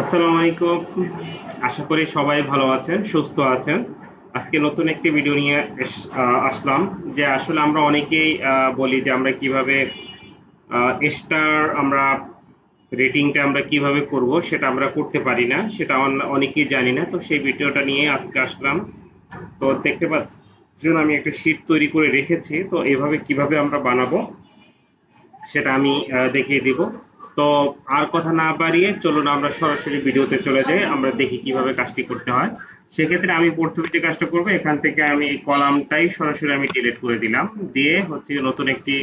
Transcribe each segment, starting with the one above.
আসসালামু আলাইকুম। আশা করি সবাই ভালো আছেন, সুস্থ আছেন। আজকে নতুন একটি ভিডিও নিয়ে আসলাম যে আসলে আমরা অনেকেই বলি যে আমরা কীভাবে স্টার আমরা রেটিংটা আমরা কীভাবে করব সেটা আমরা করতে পারি না, সেটা অনেকেই জানি না। তো সেই ভিডিওটা নিয়ে আজকে আসলাম। তো দেখতে পাচ্ছেন আমি একটা শীট তৈরি করে রেখেছি। তো এভাবে কীভাবে আমরা বানাবো সেটা আমি দেখিয়ে দিব। তো আর কথা না বাড়িয়ে চলুন আমরা সরাসরি ভিডিওতে চলে যাই, আমরা দেখি কীভাবে কাজটি করতে হয়। সেক্ষেত্রে আমি প্রথমে যে কাজটা করব, এখান থেকে আমি কলামটাই সরাসরি আমি ডিলিট করে দিলাম। দিয়ে হচ্ছে নতুন একটি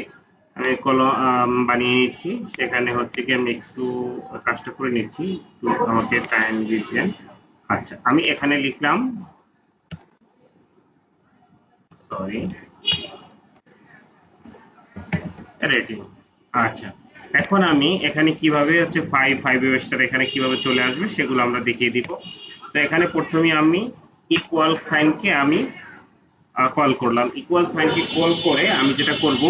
আমি কলম বানিয়ে নিচ্ছি সেখানে হচ্ছে কি আমি একটু কাজটা করে নিচ্ছি। একটু আমাকে টাইম দিবেন। আচ্ছা আমি এখানে লিখলাম সরি রেটিং আচ্ছা। এখন আমি এখানে কীভাবে হচ্ছে ফাইভ ফাইভ স্টার এখানে কীভাবে চলে আসবে সেগুলো আমরা দেখিয়ে দিব। তো এখানে প্রথমে আমি ইকুয়াল সাইনকে আমি কল করলাম। ইকুয়াল সাইনকে কল করে আমি যেটা করব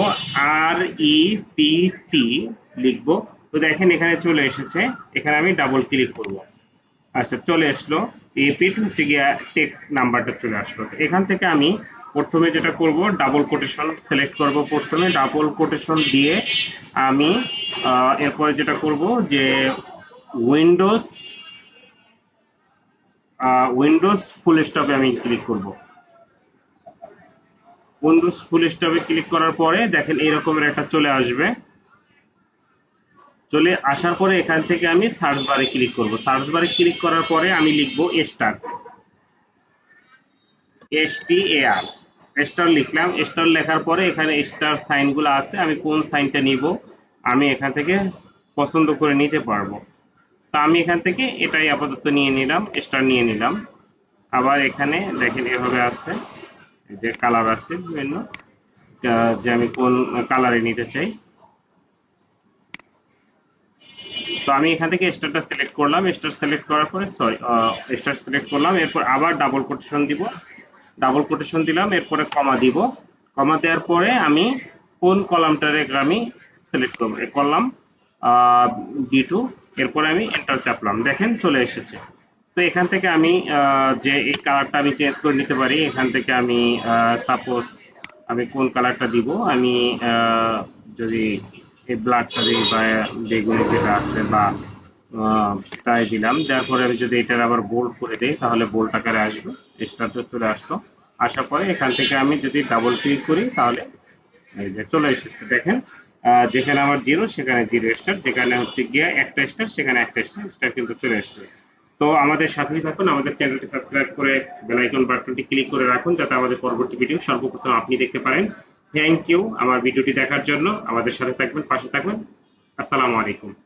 আর ই পি টি লিখব। তো দেখেন এখানে চলে এসেছে। এখানে আমি ডাবল ক্লিক করব। আচ্ছা চলে আসলো। রিপিট হচ্ছে গিয়া টেক্সট নাম্বারটা চলে আসলো। এখান থেকে আমি প্রথমে যেটা করব ডাবল কোটেশন সিলেক্ট করব প্রথমে। ডাবল কোটেশন দিয়ে আমি এরপরে যেটা করব যে উইন্ডোজ উইন্ডোজ ফুল স্টপে আমি ক্লিক করব। উইন্ডোজ ফুল স্টপে ক্লিক করার পরে দেখেন এইরকমের একটা চলে আসবে। চলে আসার পরে এখান থেকে আমি সার্চ বারে ক্লিক করব। সার্চ বারে ক্লিক করার পরে আমি লিখব star S T A R star লিখলাম। স্টার লেখার পরে এখানে স্টার সাইনগুলো আছে, আমি কোন সাইনটা নিব, আমি এখান থেকে পছন্দ করে নিতে পারব। তা আমি এখান থেকে এটাই আপাতত নিয়ে নিলাম, স্টার নিয়ে নিলাম। আবার এখানে দেখেন এভাবে আছে যে কালার আছে বিভিন্ন যে আমি কোন কালারে নিতে চাই। তো আমি এখান থেকে স্টারটা সিলেক্ট করলাম, স্টার সিলেক্ট করার পরে সরি স্টার সিলেক্ট করলাম, এরপর আবার ডাবল কোটেশন দিব। ডাবল কোটেশন দিলাম, এরপরে কমা দিব। কমা দেওয়ার পরে আমি কোন কলামটারে আমি সিলেক্ট করব। এ করলাম ডি টু এরপরে আমি এন্টার চাপলাম। দেখেন চলে এসেছে। তো এখান থেকে আমি যে এই কালারটা আমি চেঞ্জ করে নিতে পারি, এখান থেকে আমি সাপোজ আমি কোন কালারটা দিব, আমি যদি এই ব্লাডটা দিই বা বেগুনি যেটা আছে বা তাই দিলাম। দেওয়ার পরে আমি যদি এটার আবার বোল্ড করে দিই, তাহলে বোল্ড আকারে আসবে। স্টারটা চলে আসলো। আসার পরে এখান থেকে আমি যদি ডাবল ক্লিক করি, তাহলে এই যে চলে এসেছে। দেখেন যেখানে আমার জিরো সেখানে জিরো স্টার যেখানে হচ্ছে গিয়ে একটা স্টার সেখানে একটা স্টার স্টার কিন্তু চলে এসেছে। তো আমাদের সাথেই থাকুন, আমাদের চ্যানেলটি সাবস্ক্রাইব করে বেল আইকন বাটনটি ক্লিক করে রাখুন, যাতে আমাদের পরবর্তী ভিডিও সর্বপ্রথম আপনি দেখতে পারেন। থ্যাংক ইউ আমার ভিডিওটি দেখার জন্য। আমাদের সাথে থাকবেন, পাশে থাকবেন। আসসালামু আলাইকুম।